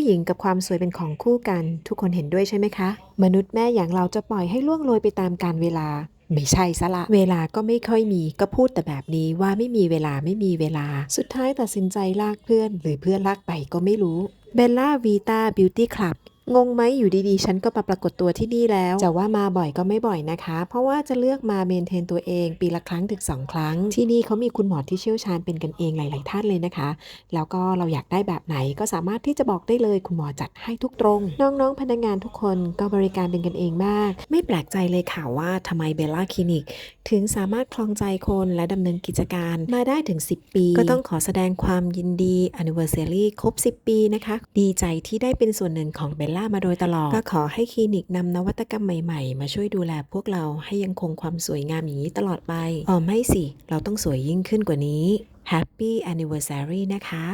ผู้หญิงกับความสวยเป็นของคู่กัน ทุกคนเห็นด้วยใช่ไหมคะ มนุษย์แม่อย่างเราจะปล่อยให้ล่วงโรยไปตามกาลเวลา ไม่ใช่ซะละ เวลาก็ไม่ค่อยมีก็พูดแต่แบบนี้ว่าไม่มีเวลาไม่มีเวลา สุดท้ายตัดสินใจลากเพื่อน หรือเพื่อนลากไปก็ไม่รู้เบลล่าวีตาบิวตี้คลับ งงไหมอยู่ดีๆ ฉันก็มาปรากฏตัวที่นี่แล้ว จะว่ามาบ่อยก็ไม่บ่อยนะคะ เพราะว่าจะเลือกมาเมนเทนตัวเอง ปีละครั้งถึงสองครั้ง ที่นี่เขามีคุณหมอที่เชี่ยวชาญเป็นกันเองหลาย ๆ ท่านเลยนะคะ แล้วก็เราอยากได้แบบไหนก็สามารถที่จะบอกได้เลย คุณหมอจัดให้ทุกตรง น้อง ๆ พนักงานทุกคนก็บริการเป็นกันเองมาก ไม่แปลกใจเลยค่ะว่าทำไมเบลล่าคลินิกถึงสามารถคลองใจคนและดำเนินกิจการมาได้ถึง 10 ปี ก็ต้องขอแสดงความยินดี anniversary ครบ 10 ปีนะคะ ดีใจที่ได้เป็นส่วนหนึ่งของเบลล่ามาโดยตลอด ก็ขอให้คลินิกนำนวัตกรรมใหม่ๆ มาช่วยดูแลพวกเราให้ยังคงความสวยงามอย่างนี้ตลอดไปอ๋อไม่สิ เราต้องสวยยิ่งขึ้นกว่านี้ Happy Anniversary นะคะ